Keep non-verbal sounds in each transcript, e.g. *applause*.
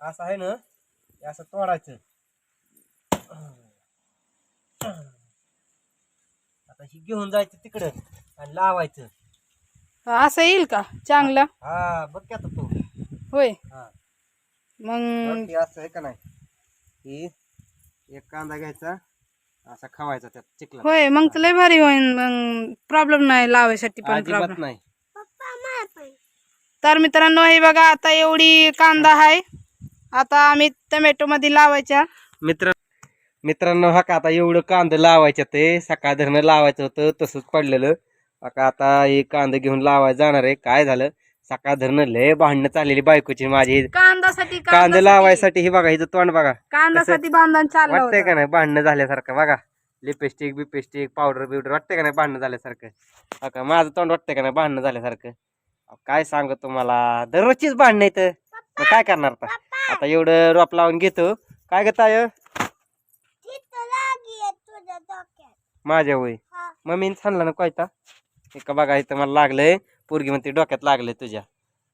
असं आहे ना असं तोडायचं. आता ही घेऊन जायचं तिकडं आणि लावायचं. असं येईल का? चांगलं? हा बघ की आता तू. होय. हा. मग असं आहे का नाही. ही एक कांदा घ्यायचा असा खवायचा त्यात चिकला. होय मग तर लय भारी होईन. मग प्रॉब्लेम नाही लावायसाठी पण अजिबात प्रॉब्लेम नाही. तर मित्रांनो हे बघा आता एवढी कांदा आहे. आता आम्ही टोमॅटो मध्ये लावायच्या. मित्र मित्रांनो हा का आता एवढं कांदा लावायचं ते. सकाळ धरणं लावायचं होतं तसंच पडलेलं. हा का आता हे कांदा घेऊन लावायला जाणार आहे. काय झालं? सकाळ धरणं लय भांडणं चाललेली बायकोची माझी. कांदासाठी कांदा लावायसाठी हे बघा हिचं तोंड बघा. कांदासाठी बांधण चाललं वाटतंय का. नाही? भांडणं झाल्यासारखं बघा. लिपस्टिक बिपिस्टिक पावडर बिवडर वाटतंय का नाही भांडणं झाल्यासारखं? हा का माझं तोंड वाटतंय का नाही भांडणं झाल्यासारखं? काय सांगू तुम्हाला? दररोजचीच भांडणं येतं मग काय करणार आता? आता एवढं रोप लावून घेतो. काय घेता माझ्या वय. मम्मीने सांगला ना काय एका बघा इथं मला लागलंय. पोरगी म्हणते डोक्यात लागलंय तुझ्या.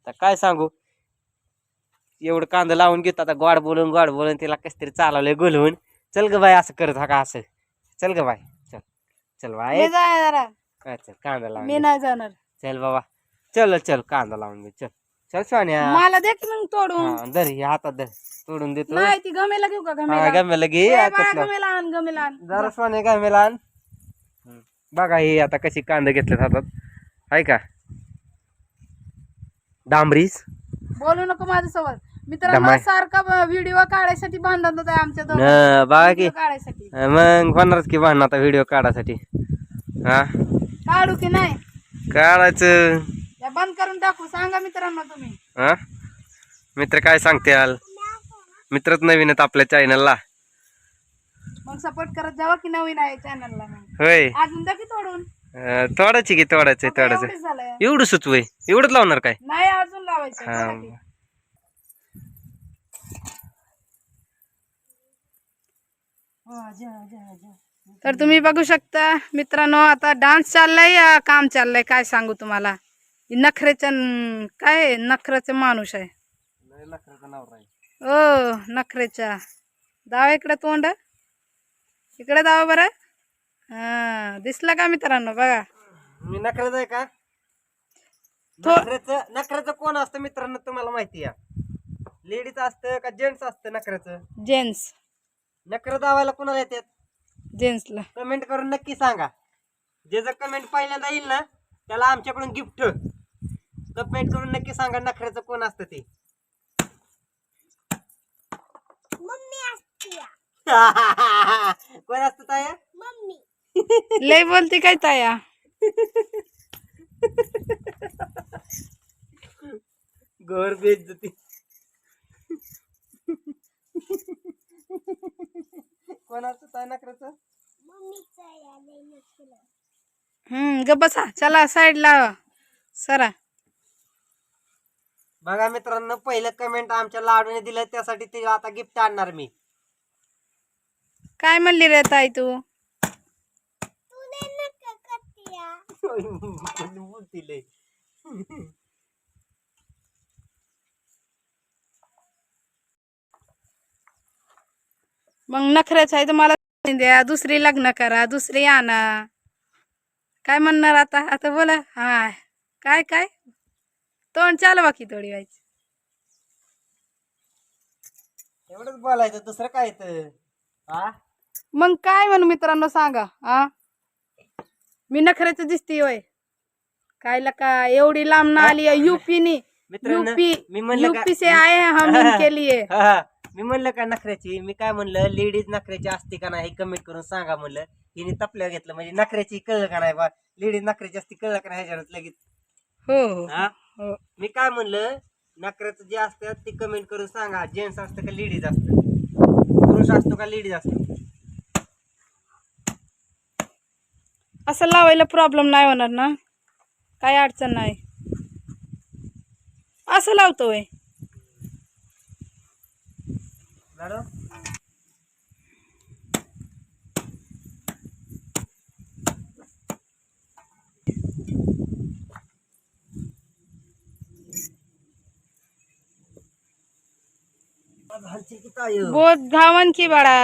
तर काय सांगू? एवढं कांदा लावून घेतो. आता गोड बोलून गोड बोलून तिला कस तरी चालवलंय गोलवून चल ग बाय असं करत हा का असं. चल ग बाय चल. चल बाय काय चल कांदा लावून मी घे. नाही जाणार. चल बाबा. चल चल कांदा लावून घे चल. चल सोन्या. मला दे की मग तोडून. हा धर हे हातात धर. तोडून देतो नाही ती गमेला घेऊ का? हा गमेला. गमेला घे ए, आ, बाळा, कसलं. गमेला आण गमेला आण. जरा सोने गमेला आण. हम्म. बघा हे आता कशी कांदा घेतल्यात हातात. आहे का? डांबरीस. बोलू नको माझ्यासोबत मित्रांनो दमाय. सारखा व्हिडिओ काढायसाठी भांडण होत आमच्या दोघांचं. न, बघा की. काढायसाठी. मग होणारच की भांडण आता व्हिडिओ काढासाठी. हा? काढू की नाही? काढायचं. बंद करून टाकू सांगा मित्रांनो तुम्ही. हा? मित्र काय सांगते मित्रच नवीन आहेत आपल्या चॅनलला मग सपोर्ट करत जावा की नवीन आहे चॅनलला होय. अजून की तोडून. अं, की तोडायचं एवढंच झालंय. एवढं सुचवय एवढंच लावणार काय? नाही अजून लावायचं हा. बघा की. हा, जा, जा, जा. तर तुम्ही बघू शकता मित्रांनो आता डान्स चाललाय या काम चाललंय काय सांगू तुम्हाला? ही नखरेचं न- काय? नखरेचं माणूस आहे. ओ नखरेच्या. दावा इकडे तोंड. इकडे दावा बरं. हा दिसलं का मित्रांनो? बघा. मी नखराच आहे का? नखऱ्याचं नखऱ्याचं कोण असतं मित्रांनो तुम्हाला माहिती आहे? लेडीज असतं का जेंट्स असतं नखऱ्याचं जेंट्स. नखरं दावायला कोणाला येतात? जेंट्सला. कमेंट करून नक्की सांगा. जे जर कमेंट पहिल्यांदा येईल ना त्याला आमच्याकडून गिफ्ट. कमेंट करून नक्की सांगा नखऱ्याचं कोण असतं ते. *laughs* कोण असतं ताया? लय बोलते काय ताया? घर बेच जाते कोण असतं ताया नखऱ्याचं? हम्म ग बसा. चला साईड लावा सरा. बघा मित्रांनो पहिलं कमेंट आमच्या लाडूने दिलं त्यासाठी ते आता गिफ्ट आणणार मी. काय म्हणली रे ताई तू? बोलतील मग नखरेच आहे तर मला द्या दुसरी लग्न करा दुसरी आणा. काय म्हणणार आता? आता बोला. हा काय काय? तोंड चालवा की थोडी व्हायची. एवढंच बोलायचं दुसरं काय हा मग काय म्हणू मित्रांनो सांगा हा मी नखऱ्याचं दिसते होय. काय लका एवढी लांब ना आली युपीनी मित्रांनो यूपी मी म्हणलं का- यूपी से आए हैं हम इनके लिए हा, हा. मी म्हणलं का नखऱ्याची मी काय म्हणलं लेडीज नखऱ्याची असते का नाही कमेंट करून सांगा म्हणलं. हिने तपल्या घेतलं म्हणजे नखऱ्याची कळलं का नाही बा? लेडीज नखऱ्याची असते कळलं का नाही ह्याच्यावरच लगेच? हो हा. हो मी काय म्हणलं नखऱ्याचं जे असतं ते कमेंट करून सांगा. जेंट्स असतं का लेडीज असतं? पुरुष असतो का लेडीज असतो? असं लावायला प्रॉब्लेम नाही होणार ना? काय अडचण नाही. असं लावतो वय बोध घावन की बाळा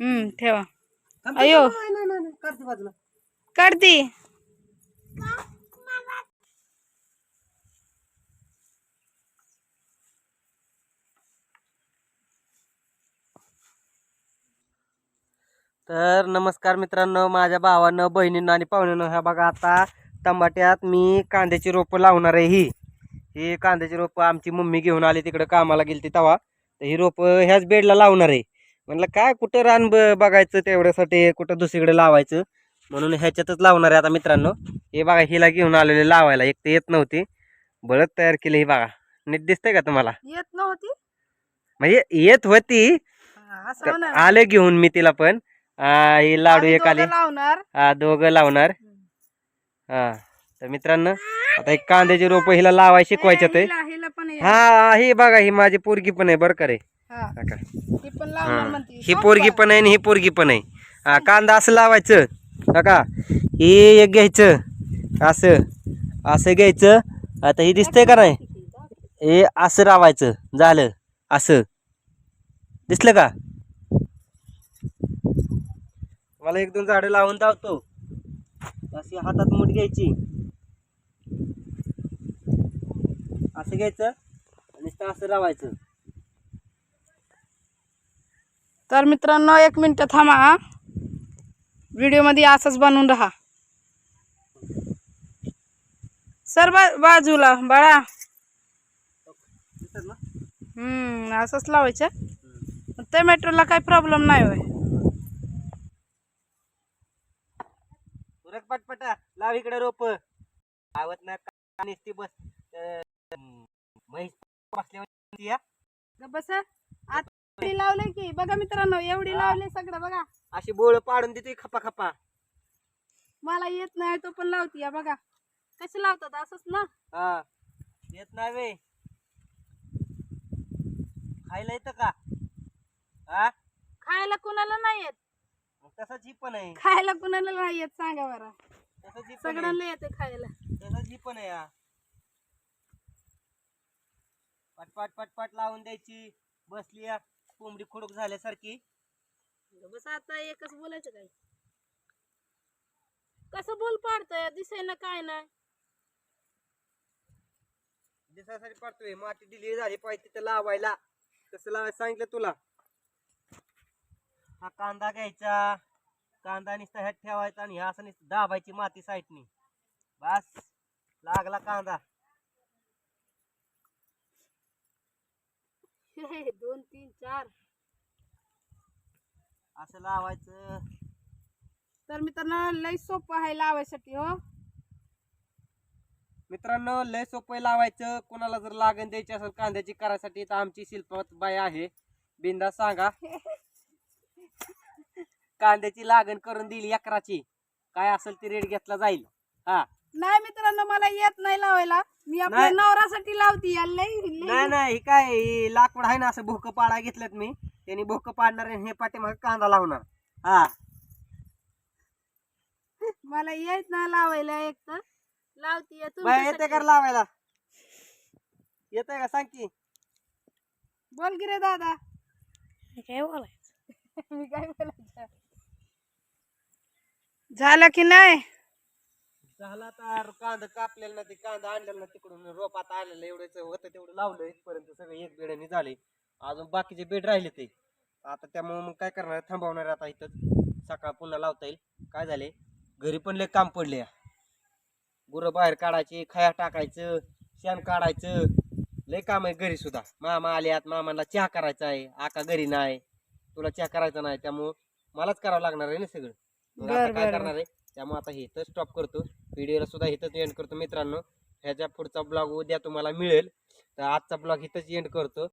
हम्म ठेवा। अयो। काढती तर नमस्कार मित्रांनो माझ्या भावानं बहिणींनो आणि पाहुण्यांनो ह्या बघा आता टमाट्यात मी कांद्याची रोपं लावणार आहे ही. ही कांद्याची रोपं आमची मम्मी घेऊन आली तिकडं कामाला गेली ती तवा. तर ही रोपं ह्याच बेडला लावणार आहे. म्हणलं काय कुठं रान ब बघायचं तेवढ्यासाठी कुठं दुसरीकडे लावायचं? म्हणून ह्याच्यातच लावणार आहे आता मित्रांनो. हे बघा हिला घेऊन आलेले लावायला. एक तर येत नव्हती. बळद तयार केली ही बघा. नीट दिसतंय का तुम्हाला? येत नव्हती? म्हणजे येत होती. आले घेऊन मी तिला पण. ही लाडू एक आले. लावणार. दोघं लावणार. हा. तर मित्रांनो आता एक कांद्याची रोप हिला लावाय शिकवायच्यात आहे. हिला- हिला पण ये. हा ही बघा ही माझी पोरगी पण आहे बरं का रे. हा, हा का? ती पण लावणार हा. म्हणते. ही पोरगी पण आहे आणि ही पोरगी पण आहे. हा कांदा असं लावायचं. हा का? हे एक घ्यायचं. असं. असं घ्यायचं. आता ही दिसतंय का नाही? हे असं लावायचं झालं. असं. दिसलं का? मला एक दोन झाडं लावून धावतो अशी हातात मूठ घ्यायची. असं घ्यायचं आणि असं लावायचं तर मित्रांनो एक मिनिट थांबा व्हिडिओमध्ये असंच बनवून राहा. सर बा बाजूला बाळा. असंच लावायचं. टोमॅटोला काही प्रॉब्लेम नाही होय. पटपटा लाव इकडे रोप. लावत ना का? नुसती बस. म्हैस बस. एवढी लावले की. बघा मित्रांनो एवढी लावले सगळं बघा. अशी बोळ पाडून देते खपा खपा. मला येत नाही तो पण लावती या बघा. कशी लावतात असंच ना? हा. येत नाही वे. खायला येतं का? हा? खायला कुणाला नाही येत? तसंच ही पण आहे. खायला कुणाला नाही येत सांगा बरं. तसंच ही पण आहे. सगळ्यांना येते खायला. तसंच ही पण आहे हा. पटपट पटपट लावून द्यायची. बसली या कोंबडी खुडूक झाल्यासारखी. बस आता एकच बोलायचं काय? कसं बोल पाडतंय? दिसायला काय नाही. दिसासाठी पडतोय. माती दिली झाली पाहिजे तिथं लावायला. कसं लावायचं सांगितलं तुला? हा कांदा घ्यायचा. कांदा नुसता ह्यात ठेवायचा आणि ह्या असं नुसतं दाबायची माती साईडनी. बस लागला कांदा. दोन तीन चार. असं लावायचं. तर मित्रांनो लय सोपं आहे लावायसाठी हो. मित्रांनो लय सोपं लावायचं. कोणाला जर लागण द्यायची असेल कांद्याची करायसाठी तर आमची शिल्पत बाई आहे. बिंदा सांगा. *laughs* कांद्याची लागण करून दिली अकराची काय असेल ती रेट घेतला जाईल. हा. नाही मित्रांनो मला येत नाही लावायला. मी आपल्या नाही. नवऱ्यासाठी लावती लय नाही नाही हे काय हे लाकूड आहे ना असं भोकं पाडा घेतल्यात मी. त्यांनी भोकं पाडणार आणि हे पाठीमागे कांदा लावणार. हा. मला येत नाही लावायला एक तर. लावती बाय येते. कर लावायला? येते का? सांग की. बोल की रे दादा. काय बोलायचं? मी काय बोलायचं? *laughs* झालं की नाही? झाला तर कांदा कापलेला ना ते कांदा आणलेला ना तिकडून रोपात आलेलं एवढंच होतं तेवढं लावलं इथपर्यंत सगळं एक बेड्याने झाले अजून बाकीचे बेड राहिले ते. आता त्यामुळे मग काय करणार थांबवणार आता इथं सकाळ पुन्हा लावता येईल. काय झाले? घरी पण लय काम पडले. गुरं बाहेर काढायचे खया टाकायचं शेण काढायचं. लय काम आहे घरी सुद्धा. मामा आल्यात मामाला चहा करायचा आहे. आका घरी नाही. तुला चहा करायचा नाही त्यामुळं मलाच करावं लागणार आहे ना सगळं. मग आता बर, काय बर, करणार आहे? त्यामुळे आता हे इथं स्टॉप करतो. व्हिडिओला सुद्धा इथंच एंड करतो मित्रांनो. ह्याच्या पुढचा ब्लॉग उद्या तुम्हाला मिळेल. तर आजचा ब्लॉग इथंच एंड करतो.